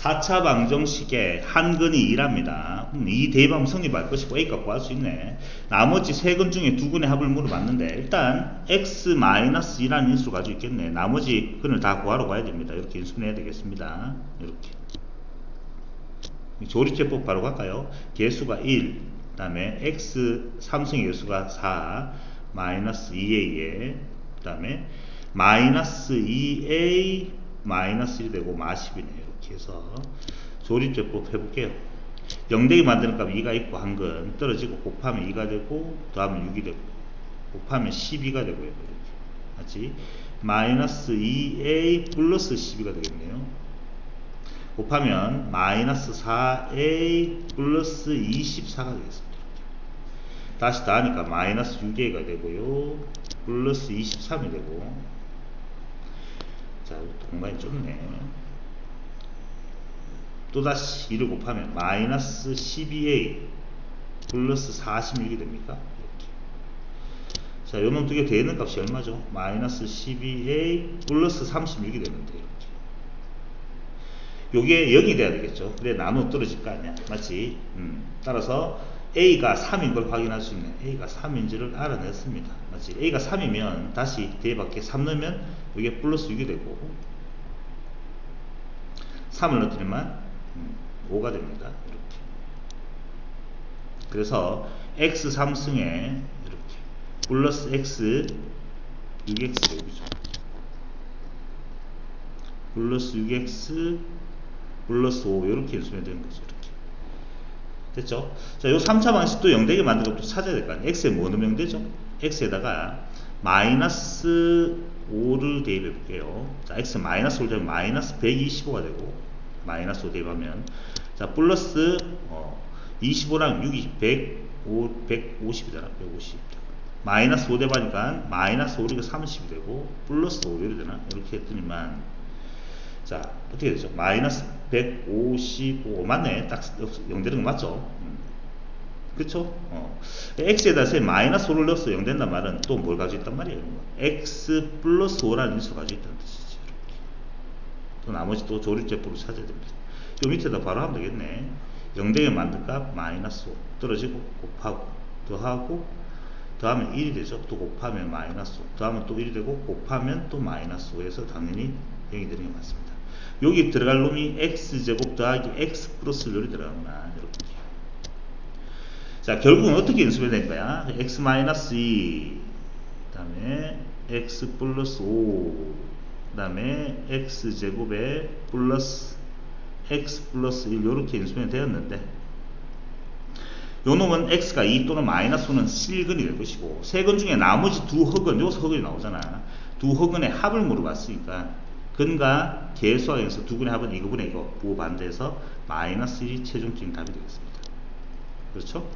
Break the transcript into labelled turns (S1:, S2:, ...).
S1: 4차 방정식의 한근이 2랍니다. 음, 이 대입하면 성립할 것이고 A값 구할 수 있네. 나머지 세 근 중에 두 근의 합을 물어봤는데 일단 X-2라는 인수를 가지고 있겠네. 나머지 근을 다 구하러 가야 됩니다. 이렇게 인수해야 되겠습니다. 이렇게. 조립제법 바로 갈까요? 개수가 1, 그 다음에 x 삼성의 개수가 4, 마이너스 2a에 그 다음에 마이너스 2a 마이너스 1이 되고 마십이네요. 이렇게 해서 조립제법 해볼게요. 0대기 만드는 값 2가 있고 한 건 떨어지고 곱하면 2가 되고 더하면 6이 되고 곱하면 12가 되고요. 이렇게. 맞지? 마이너스 2a 플러스 12가 되겠네요. 곱하면 마이너스 4a 플러스 24가 되겠습니다. 다시 더하니까 마이너스 6a가 되고요. 플러스 23이 되고 자, 공간이 좁네. 또다시 2를 곱하면 마이너스 12a 플러스 46이 됩니까? 자, 요놈 두 개 되는 값이 얼마죠? 마이너스 12a 플러스 36이 되는데 이렇게. 요게 0이 돼야 되겠죠. 그래 나누어 떨어질 거 아니야. 맞지? 음. 따라서 A가 3인 걸 확인할 수 있는 A가 3인지를 알아냈습니다. 맞지? A가 3이면 다시 대밖에 3 넣으면 이게 플러스 6이 되고 3을 넣더니만 음, 5가 됩니다. 이렇게. 그래서 X 3승에 이렇게 플러스 X 6X 되죠. 플러스 6X 플러스 5 이렇게 인수면 되는 거죠. 됐죠? 자, 요 3차 방식도 0되게 만든 것도 찾아야 될 거 아니에요. x에 뭐 넣으면 되죠? x에다가 마이너스 5를 대입해 볼게요. 자, x 마이너스 5를 대입하면 마이너스 125가 되고 마이너스 5 대입하면 자, 플러스 어, 25랑 6이 105, 150이잖아. 150. 마이너스 5 대입하니까 마이너스 5가 30이 되고 플러스 5 이렇게 되나? 이렇게 했더니만 자, 어떻게 되죠? 마이너스 155 맞네. 딱0 되는 거 맞죠? 음. 그쵸? 어. x에다 세 마이너스 5를 넣어서 0 된단 말은 또 뭘 가지고 있단 말이에요? x 플러스 5라는 인수 가지고 있다는 뜻이죠. 이렇게. 또 나머지 또 조립제법을 찾아야 됩니다. 요 밑에다 바로 하면 되겠네. 0 되게 만든 값 마이너스 5 떨어지고 곱하고 더하고 더하면 1이 되죠. 또 곱하면 마이너스 5 더하면 또 1이 되고 곱하면 또 마이너스 5에서 당연히 0이 되는 게 맞습니다. 여기 들어갈 놈이 x제곱 더하기 x 플러스 1이 들어가구나. 이렇게. 자, 결국은 어떻게 연습해야 될 거야? x 마이너스 2, 그 다음에 x 플러스 5, 그 다음에 x제곱에 플러스 x 플러스 1 이렇게 연습이 되었는데 요 놈은 x가 2 또는 마이너스 5는 실근이 될 것이고 세근 중에 나머지 두 흑은 여기서 흑이 나오잖아 두 흑은의 합을 물어봤으니까 근과 개수항에서 두 근의 합은 이거분의 이거 부호 반대해서 마이너스 1이 최종 적인 답이 되겠습니다. 그렇죠?